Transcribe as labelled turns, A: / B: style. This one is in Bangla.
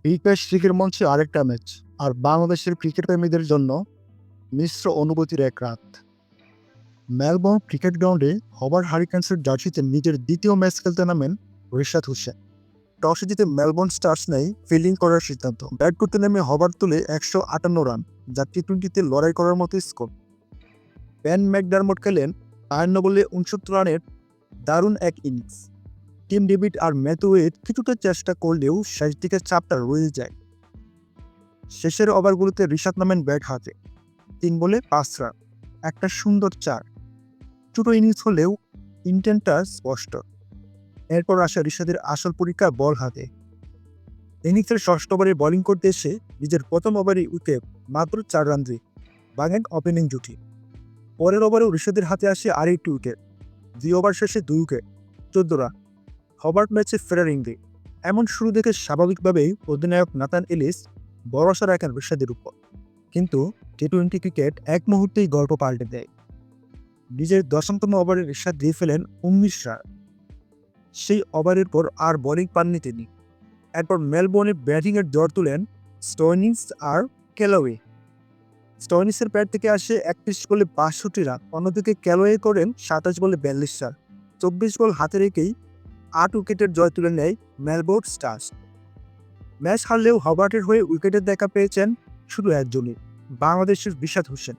A: বিকাশ ক্রিকেট মঞ্চে আরেকটা ম্যাচ, আর বাংলাদেশের ক্রিকেট প্রেমীদের জন্য মিশ্র অনুভূতির এক রাত। মেলবোর্ন ক্রিকেট গ্রাউন্ডে হবার হারিকেন্সের জার্সিতে নিজের দ্বিতীয় ম্যাচ খেলতে নামেন রিশাদ হোসেন। টসে জিতে মেলবোর্ন স্টার্স নেই ফিল্ডিং করার সিদ্ধান্ত। ব্যাট করতে নেমে হবার তুলে একশো আটান্ন রান, যা টি টোয়েন্টিতে লড়াই করার মতো স্কোর। ব্যান ম্যাকডারমট খেলেন বায়ান্ন বলে উনসত্তর রানের দারুণ এক ইনিংস। টিম ডেভিড আর ম্যাথুয়েট কিছুটা চেষ্টা করলেও শেষ দিকে চাপটা রয়ে যায়। শেষের ওভারগুলোতে ঋষাদ নামেন ব্যাট হাতে, তিন বলে পাঁচ রান, একটা সুন্দর চার। ছোট ইনিংস হলেও ইন্টেন্টটা স্পষ্ট। এরপর আসা ঋষাদের আসল পরীক্ষা বল হাতে। ইনিংসের ষষ্ঠ ওভারে বোলিং করতে এসে নিজের প্রথম ওভারে উইকেট মাত্র চার রান দিয়ে বাঙেন ওপেনিং জুটি। পরের ওভারেও ঋষাদের হাতে আসে আর একটি উইকেট দুই ওভার শেষে দুই উইকেট, চোদ্দ রান। হবার্ট ম্যাচে ফেরার ইংলি এমন শুরু দেখে স্বাভাবিকভাবেই অধিনায়ক নাতান এলিস ভরসা রাখেন ঋষাদের উপর। কিন্তু টি টোয়েন্টি ক্রিকেট এক মুহূর্তেই গল্প পাল্টে দেয়। নিজের দশমতম ওভারে ঋষাদ দিয়ে ফেলেন উনিশ রান। সেই ওভারের পর আর বোলিং পাননি তিনি। এরপর মেলবোর্নে ব্যাটিংয়ের জ্বর তুলেন স্টোনিংস আর ক্যালোয়ে স্টোনিসের ব্যাট থেকে আসে একত্রিশ বলে বাষট্টি রান। অন্যদিকে ক্যালোয়ে করেন সাতাশ বলে বিয়াল্লিশ রান। চব্বিশ বল হাতে রেখেই আট উইকেটের জয় তুলে নেয় মেলবোর্ন স্টার্স। ম্যাচ হারলেও হবার্টের হয়ে উইকেটের দেখা পেয়েছেন শুধু একজনই, বাংলাদেশের বিশাদ হোসেন।